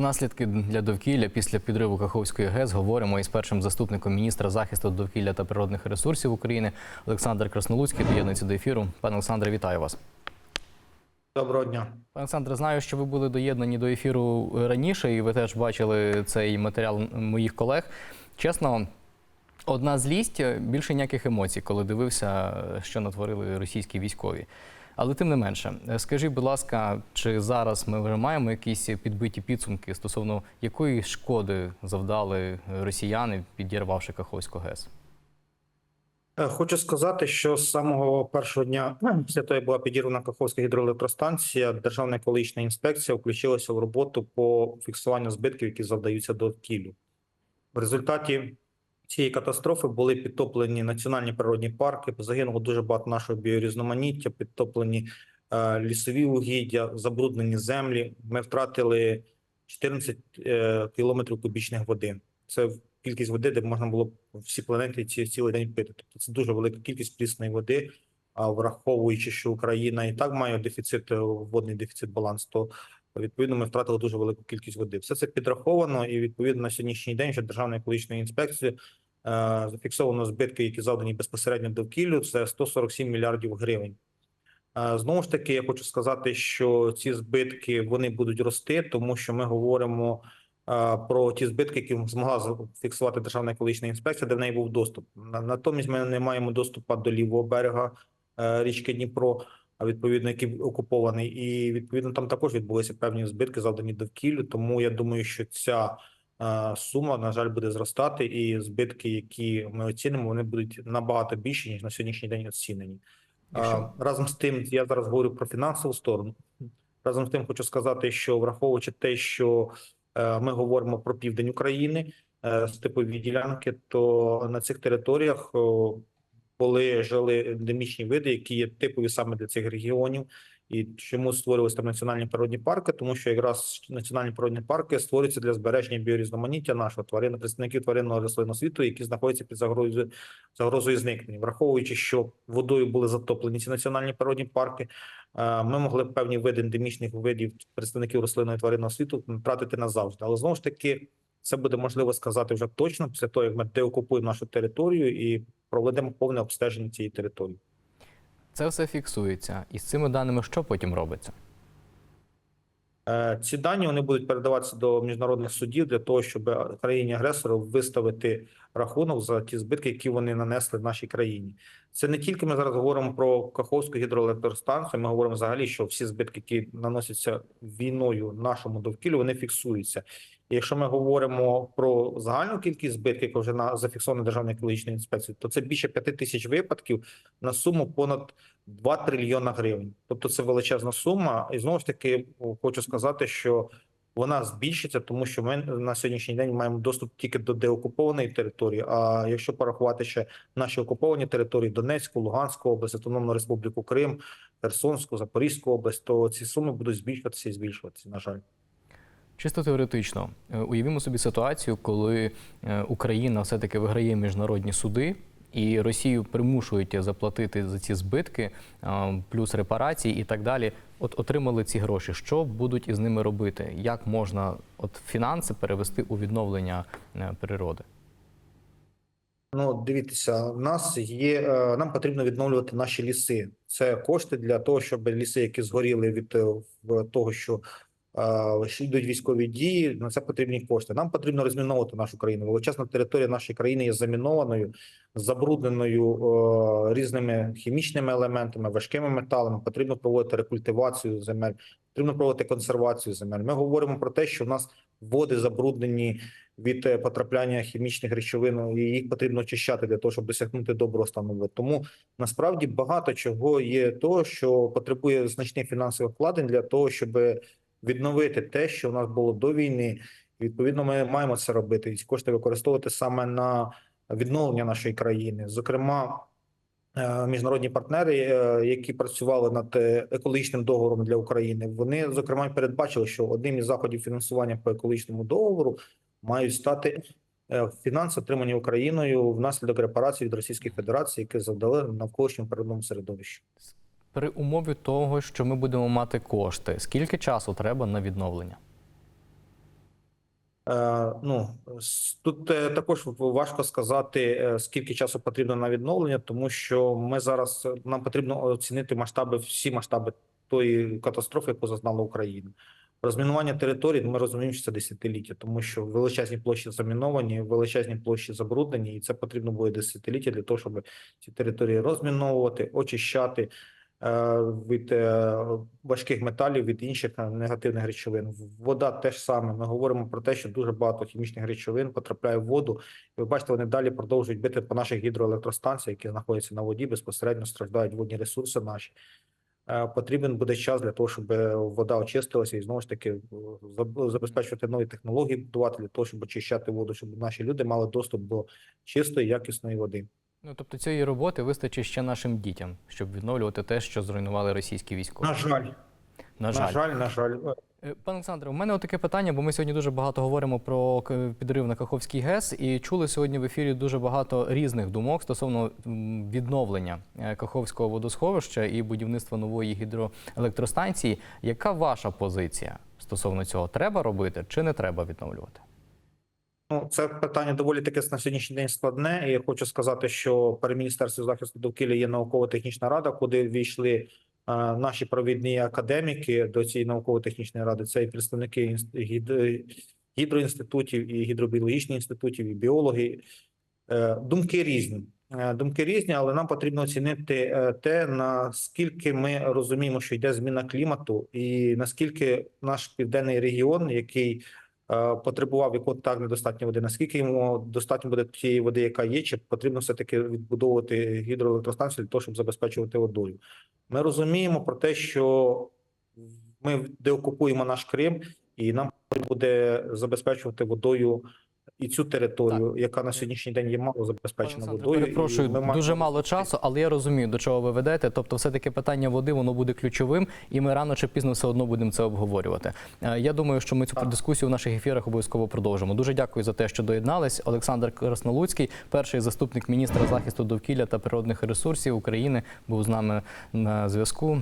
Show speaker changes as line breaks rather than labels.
Про наслідки для довкілля після підриву Каховської ГЕС говоримо із першим заступником міністра захисту довкілля та природних ресурсів України Олександр Краснолуцький доєднується до ефіру. Пане Олександре, вітаю вас.
Доброго дня.
Пане Олександре, знаю, що ви були доєднані до ефіру раніше, і ви теж бачили цей матеріал моїх колег. Чесно, одна злість, більше ніяких емоцій, коли дивився, що натворили російські військові. Але тим не менше, скажіть, будь ласка, чи зараз ми вже маємо якісь підбиті підсумки стосовно якої шкоди завдали росіяни, підірвавши Каховську ГЕС?
Е, Хочу сказати, що з самого першого дня після того, як була підірвана Каховська гідроелектростанція, Державна екологічна інспекція включилася в роботу по фіксуванню збитків, які завдаються довкіллю. В результаті цієї катастрофи були підтоплені національні природні парки, загинуло дуже багато нашого біорізноманіття, підтоплені е, лісові угіддя, забруднені землі. Ми втратили 14 е, кілометрів кубічних води. Це кількість води, де можна було всі планети ці цілий день пити. Тобто це дуже велика кількість прісної води. А враховуючи, що Україна і так має дефіцит, е, водний дефіцит баланс, то відповідно ми втратили дуже велику кількість води. Все це підраховано, і відповідно на сьогоднішній день вже Державною екологічною інспекцією е, зафіксовано збитки, які завдані безпосередньо довкіллю. Це 147 мільярдів гривень. Е, Знову ж таки, я хочу сказати, що ці збитки вони будуть рости, тому що ми говоримо е, про ті збитки, які змогла зафіксувати Державна екологічна інспекція, де в неї був доступ. Натомість ми не маємо доступу до лівого берега е, річки Дніпро, відповідно, який окупований, і відповідно там також відбулися певні збитки, завдані довкіллю. Тому я думаю, що ця е, сума, на жаль, буде зростати, і збитки, які ми оцінимо, вони будуть набагато більші ніж на сьогоднішній день оцінені.
Якщо-
Разом з тим, я зараз говорю про фінансову сторону. Разом з тим, хочу сказати, що враховуючи те, що е, ми говоримо про південь України, е, степові ділянки, то на цих територіях були жили ендемічні види, які є типові саме для цих регіонів. І чому створювалися там національні природні парки? Тому що якраз національні природні парки створюються для збереження біорізноманіття нашого тварин, представників тваринного рослинного світу, які знаходяться під загрозою загрозою зникнення, враховуючи, що водою були затоплені ці національні природні парки. е, Ми могли певні види ендемічних видів представників рослинного і тваринного світу втратити назавжди. Але знову ж таки, це буде можливо сказати вже точно після того, як ми деокупуємо нашу територію і проведемо повне обстеження цієї території.
Це все фіксується. І з цими даними що потім робиться?
Е, Ці дані вони будуть передаватися до міжнародних судів для того, щоб країні агресору виставити рахунок за ті збитки, які вони нанесли в нашій країні. Це не тільки ми зараз говоримо про Каховську гідроелектростанцію. Ми говоримо взагалі, що всі збитки, які наносяться війною нашому довкіллю, вони фіксуються. Якщо ми говоримо про загальну кількість збитків, яка вже на зафіксована державною екологічною інспекцією, то це більше п'яти тисяч випадків на суму понад 2 трильйона гривень. Тобто це величезна сума. І знову ж таки хочу сказати, що вона збільшиться, тому що ми на сьогоднішній день маємо доступ тільки до деокупованої території. А якщо порахувати ще наші окуповані території Донецьку, Луганську область, Автономну Республіку Крим, Херсонську, Запорізьку область, то ці суми будуть збільшуватися і збільшуватися. На жаль.
Чисто теоретично, е, уявімо собі ситуацію, коли е, Україна все-таки виграє міжнародні суди, і Росію примушують заплатити за ці збитки, е, плюс репарації і так далі. От отримали ці гроші. Що будуть із ними робити? Як можна от фінанси перевести у відновлення природи?
Ну, дивіться, в нас є. Нам потрібно відновлювати наші ліси. Це кошти для того, щоб ліси, які згоріли від того, що йдуть військові дії, на це потрібні кошти. Нам потрібно розміновувати нашу країну. Величезна територія нашої країни є замінованою, забрудненою е, різними хімічними елементами, важкими металами. Потрібно проводити рекультивацію земель, потрібно проводити консервацію земель. Ми говоримо про те, що в нас води забруднені від е, потрапляння хімічних речовин, і їх потрібно очищати для того, щоб досягнути доброго стану. Тому насправді багато чого є того, що потребує значних фінансових вкладень для того, щоб відновити те, що в нас було до війни. І, Відповідно, ми маємо це робити і ці кошти використовувати саме на відновлення нашої країни. Зокрема, е, міжнародні партнери, е, які працювали над е, екологічним договором для України, вони зокрема передбачили, що одним із заходів фінансування по екологічному договору мають стати фінанси, отримані Україною внаслідок репарацій від Російської Федерації, які завдали навколишньому природному середовищу.
При умові того, що ми будемо мати кошти, скільки часу треба на відновлення?
Е, Ну, тут е, також важко сказати, е, скільки часу потрібно на відновлення, тому що ми зараз нам потрібно оцінити масштаби, всі масштаби тої катастрофи, яку зазнала Україна. Розмінування територій ми розуміємо, що це десятиліття, тому що величезні площі заміновані, величезні площі забруднені, і це потрібно буде десятиліття для того, щоб ці території розміновувати, очищати від е, важких металів, від інших е, негативних речовин. Вода теж саме. Ми говоримо про те, що дуже багато хімічних речовин потрапляє в воду. І ви бачите, вони далі продовжують бити по наших гідроелектростанціях, які знаходяться на воді, безпосередньо страждають водні ресурси наші. Е, Потрібен буде час для того, щоб е, вода очистилася і знову ж таки е, забезпечувати нові технології, будувати для того, щоб очищати воду, щоб наші люди мали доступ до чистої, якісної води.
Ну тобто цієї роботи вистачить ще нашим дітям, щоб відновлювати те, що зруйнували російські військові.
На жаль,
На жаль.
на жаль, на жаль.
Е, Пане Олександре, у мене таке питання, бо ми сьогодні дуже багато говоримо про підрив на Каховський ГЕС і чули сьогодні в ефірі дуже багато різних думок стосовно відновлення е, Каховського водосховища і будівництва нової гідроелектростанції. Яка ваша позиція стосовно цього? Треба робити чи не треба відновлювати?
Ну, це питання доволі таке на сьогоднішній день складне. І я хочу сказати, що при Міністерстві захисту довкілля є науково-технічна рада, куди війшли е, наші провідні академіки до цієї науково-технічної ради. Це і представники гідроінститутів, і гідробіологічних інститутів, і біологи. Е, Думки різні. Е, Думки різні, але нам потрібно оцінити те, наскільки ми розуміємо, що йде зміна клімату, і наскільки наш південний регіон, який потребував якого так недостатньо води, наскільки йому достатньо буде тієї води, яка є, чи потрібно все таки відбудовувати гідроелектростанцію для того, щоб забезпечувати водою. Ми розуміємо про те, що ми деокупуємо наш Крим, і нам буде забезпечувати водою і цю територію, яка на сьогоднішній день є мало забезпечена
Олександре,
водою. і
перепрошую,
ми маємо-
дуже мало часу, але я розумію, до чого ви ведете. Тобто, все-таки питання води воно буде ключовим, і ми рано чи пізно все одно будемо це обговорювати. Е, Я думаю, що ми цю
Так.
дискусію в наших ефірах обов'язково продовжимо. Дуже дякую за те, що доєднались. Олександр Краснолуцький, перший заступник міністра захисту довкілля та природних ресурсів України, був з нами на зв'язку.